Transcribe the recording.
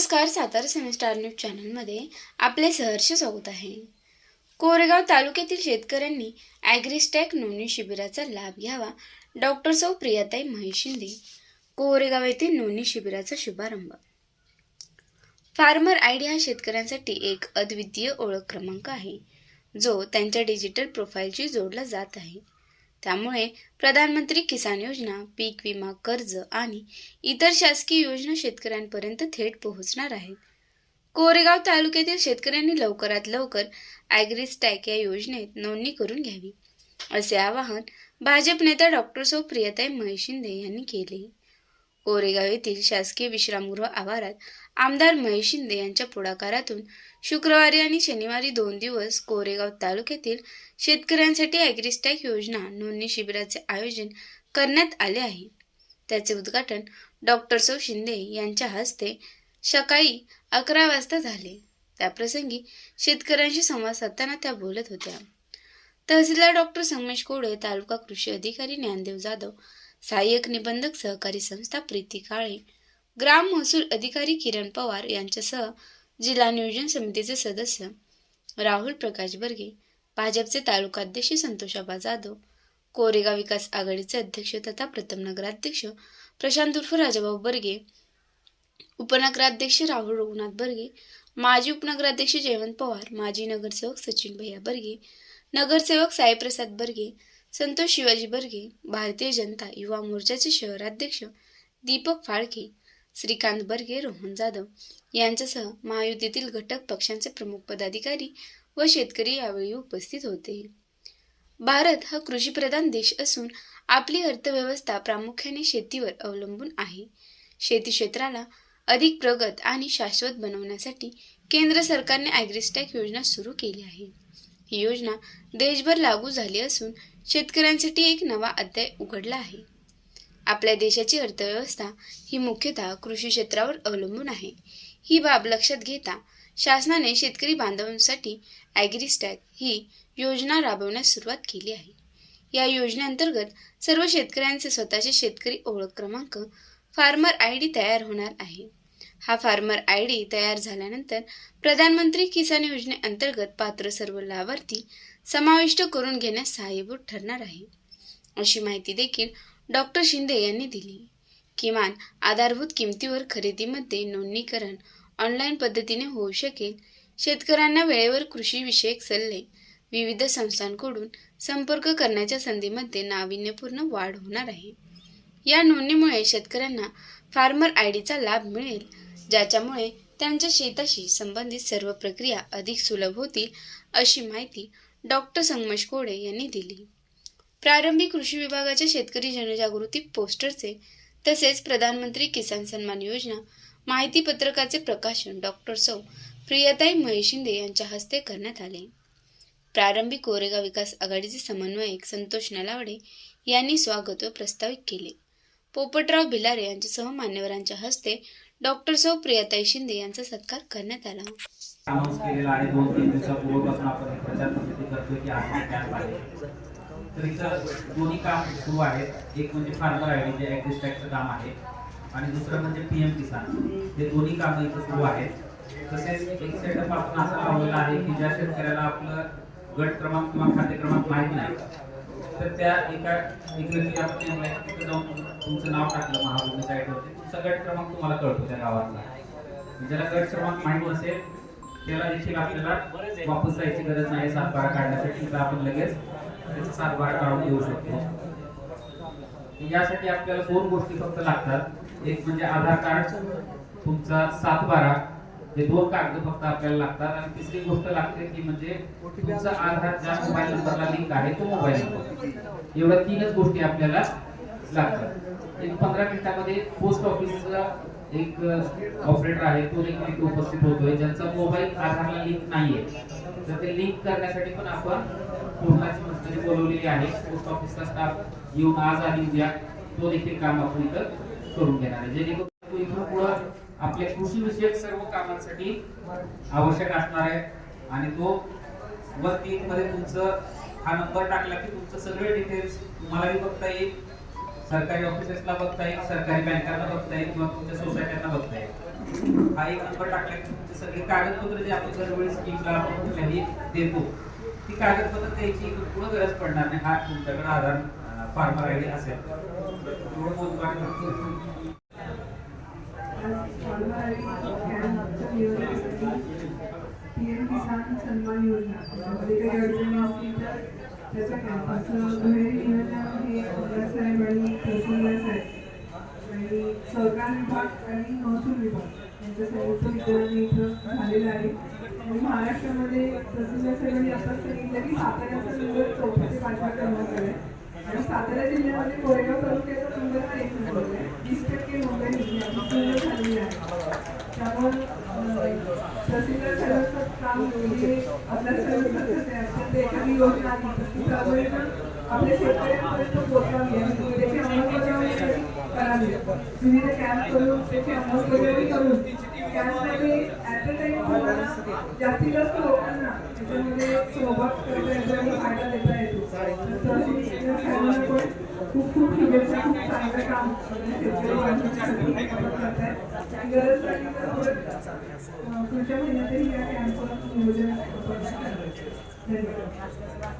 नमस्कार Satara semester news चॅनलमध्ये आपले सहर्ष स्वागत आहे. कोरेगाव तालुक्यातील शेतकऱ्यांनी ॲग्रिस्टॅक नोंदणी शिबिराचा लाभ घ्यावा. डॉक्टर सौ प्रियाताई महेश शिंदे कोरेगाव येथील नोंदणी शिबिराचा शुभारंभ. फार्मर आय डी हा शेतकऱ्यांसाठी एक अद्वितीय ओळख क्रमांक आहे जो त्यांच्या डिजिटल प्रोफाईलशी जोडला जात आहे. त्यामुळे प्रधानमंत्री किसान योजना पीक विमा कर्ज आणि इतर शासकीय योजना शेतकऱ्यांपर्यंत थेट पोहोचणार आहेत. कोरेगाव तालुक्यातील शेतकऱ्यांनी लवकरात लवकर ॲग्रिस्टॅक या योजनेत नोंदणी करून घ्यावी असे आवाहन भाजप नेता डॉक्टर सौ प्रियताई महेश शिंदे यांनी केले. कोरेगाव येथील शासकीय विश्रामगृह आवारात आमदार महेश शिंदे यांच्या पुढाकारातून शुक्रवारी आणि शनिवारी दोन दिवस कोरेगाव तालुक्यातील शेतकऱ्यांसाठी ॲग्रिस्टॅक योजना नोंदणी शिबिराचे आयोजन करण्यात आले आहे. त्याचे उद्घाटन डॉक्टर सौ शिंदे यांच्या हस्ते सकाळी अकरा वाजता झाले. त्याप्रसंगी शेतकऱ्यांशी संवाद साधताना त्या बोलत होत्या. तहसीलदार डॉक्टर संगमेश कोडे तालुका कृषी अधिकारी ज्ञानदेव जाधव सहाय्यक निबंधक सहकारी संस्था प्रीती काळे ग्राम महसूल अधिकारी किरण पवार यांच्यासह जिल्हा नियोजन समितीचे सदस्य राहुल प्रकाश बर्गे भाजपचे तालुकाध्यक्ष संतोषाबा जाधव कोरेगाव विकास आघाडीचे अध्यक्ष तथा प्रथम नगराध्यक्ष प्रशांत उर्फ राजाभाऊ बर्गे उपनगराध्यक्ष राहुल रघुनाथ बर्गे माजी उपनगराध्यक्ष जयवंत पवार माजी नगरसेवक सचिन भैया बर्गे नगरसेवक साईप्रसाद बर्गे संतोष शिवाजी बर्गे भारतीय जनता युवा मोर्चाचे शहराध्यक्ष दीपक फाळके श्रीकांत बर्गे रोहन जाधव यांच्यासह महायुतीतील घटक पक्षांचे प्रमुख पदाधिकारी व शेतकरी यावेळी उपस्थित होते. भारत हा कृषीप्रधान देश असून आपली अर्थव्यवस्था प्रामुख्याने शेतीवर अवलंबून आहे. शेती क्षेत्राला अधिक प्रगत आणि शाश्वत बनवण्यासाठी केंद्र सरकारने ॲग्रिस्टॅक योजना सुरू केली आहे. ही योजना देशभर लागू झाली असून शेतकऱ्यांसाठी एक नवा अध्याय उघडला आहे. आपल्या देशाची अर्थव्यवस्था ही मुख्यतः कृषी क्षेत्रावर अवलंबून आहे. ही बाब लक्षात घेता शासनाने शेतकरी बांधवांसाठी ॲग्रीस्टॅग ही योजना राबवण्यास सुरुवात केली आहे. या योजनेअंतर्गत सर्व शेतकऱ्यांचे स्वतःचे शेतकरी ओळख क्रमांक फार्मर आय डी तयार होणार आहे. हा फार्मर आय डी तयार झाल्यानंतर प्रधानमंत्री किसान योजनेअंतर्गत पात्र सर्व लाभार्थी समाविष्ट करून घेण्यास सहाय्यभूत ठरणार आहे. अशी माहिती देखील डॉक्टर शिंदे यांनी दिली. किमान आधारभूत किमतीवर खरेदीमध्ये नोंदणीकरण ऑनलाईन पद्धतीने होऊ शकेल. शेतकऱ्यांना वेळेवर कृषीविषयक सल्ले विविध संस्थांकडून संपर्क करण्याच्या संधीमध्ये नाविन्यपूर्ण वाढ होणार आहे. या नोंदणीमुळे शेतकऱ्यांना फार्मर आय डीचा लाभ मिळेल ज्याच्यामुळे त्यांच्या शेताशी संबंधित सर्व प्रक्रिया अधिक सुलभ होतील अशी माहिती डॉक्टर संगमेश कोडे यांनी दिली. प्रारंभी कृषी विभागाच्या शेतकरी जनजागृती पोस्टरचे तसेच प्रधानमंत्री किसान सन्मान योजना माहिती पत्रकाचे प्रकाशन डॉक्टर सौ. प्रियताई महेश शिंदे यांच्या हस्ते करण्यात आले. प्रारंभी कोरेगाव विकास आघाडीचे समन्वयक संतोष नलावडे यांनी स्वागत व प्रस्तावित केले. पोपटराव भिलारे यांच्यासह मान्यवरांच्या हस्ते डॉक्टर सौ प्रियताई शिंदे यांचा सत्कार करण्यात आला. केलेला आहे. दोन तीन दिवसापूर्वीपासून आपण प्रचार समिती करतोय की आपण कॅम्प आहे. तर इथं दोन्ही काम सुरू आहेत. एक म्हणजे फार्मर आय डी जे ॲग्रिस्टॅकचं काम आहे आणि दुसरं म्हणजे पी एम किसान. हे दोन्ही कामं इथं सुरू आहेत. तसेच एक सेटअप आपण असं लावलेला आहे की ज्या शेतकऱ्याला आपलं गट क्रमांक किंवा खाते क्रमांक माहीत नाही तर त्या एका एक व्यक्ती आपण जाऊन तुमचं नाव टाकलं महाभूमी साईटवरती तुमचा गट क्रमांक तुम्हाला कळतो त्या गावातला. ज्याला गट क्रमांक माहीत नसेल त्याला देखील आपल्याला वापस जायची गरज नाही सातबारा काढण्यासाठी तर आपण लगेच त्याचा सातबारा काढून घेऊ शकतो. यासाठी आपल्याला दोन गोष्टी फक्त लागतात. एक म्हणजे आधार कार्ड तुमचा सातबारा हे दोन कागद फक्त आपल्याला लागतात. आणि तिसरी गोष्ट लागते ती म्हणजे तुमचा आधार ज्या मोबाईल नंबरला लिंक आहे तो मोबाईल नंबर. एवढ्या तीनच गोष्टी आपल्याला लागतात. एक पंधरा मिनिटामध्ये पोस्ट ऑफिसचा एक ऑपरेटर आहे तो देखील इथे उपस्थित होतोय ज्यांचा मोबाईल आधारला लिंक नाहीये. तर ते लिंक करण्यासाठी पण आपण पूर्णाची मशिनरी बोलवलेली आहे. पोस्ट ऑफिसचा स्टाफ येऊन आज आणि उद्या तो देखील काम आपण इथं करून घेणार आहे. जेणेकरून इथून पुढं आपल्या कृषी विषयक सर्व कामांसाठी आवश्यक असणार आहे आणि तो वर तीन मध्ये तुमचं हा नंबर टाकला की तुमचं सगळे डिटेल्स तुम्हालाही बघता येईल. सरकारी ऑफिसेसला बघताय सरकारी बँकांना बघताय किंवा तुमच्या सोसायट्यांना बघताय हा एक नंबर टाकला तुमचे सगळे कागदपत्र जे आपण दरवेळी स्कीमला आपण कुठल्याही देतो ती कागदपत्र द्यायची पुढे गरज पडणार नाही हा तुमच्याकडे आधार फार्मर आय डी असेल. पीएम किसान सन्मान योजना. त्यामध्ये काही अडचणी असतील तर त्याचा कॅम्प असं दुहेरी नियोजन हे अभ्यास साहेब आणि तहसीलदार साहेब आणि सहकार विभाग आणि महसूल विभाग इथं झालेलं आहे. महाराष्ट्रामध्ये तहसीलदार साहेबांनी आता सांगितलं की साताऱ्याचा नंबर चौथा ते पाचवा क्रमांक आहे आणि सातारा जिल्ह्यामध्ये कोरेगाव तालुक्याचा नंबर हा एक नंबर आहे. वीस टक्के नोंदणी पूर्ण झालेली आहे. त्यामुळे प्रसिद्ध साहेबांचं काम म्हणजे आपल्या सर्वच आहे ते एखादी योजना आली तर ती आपल्या शेतकऱ्यांपर्यंत पोहोचावी आणि त्याची अंमलबजावणी तुम्ही करावी कॅम्प करून त्याची अंमलबजावणी करून त्यामध्ये ॲट अ टाइम जास्तीत जास्त लोकांना त्याच्यामध्ये सहभाग फायदा देता येतो. साहेबांना पण खूप खूप शुभेच्छा खूप चांगलं काम करतायत गरज लागली तर पुढच्या महिन्यातही या कॅम्पचं नियोजन धन्यवाद.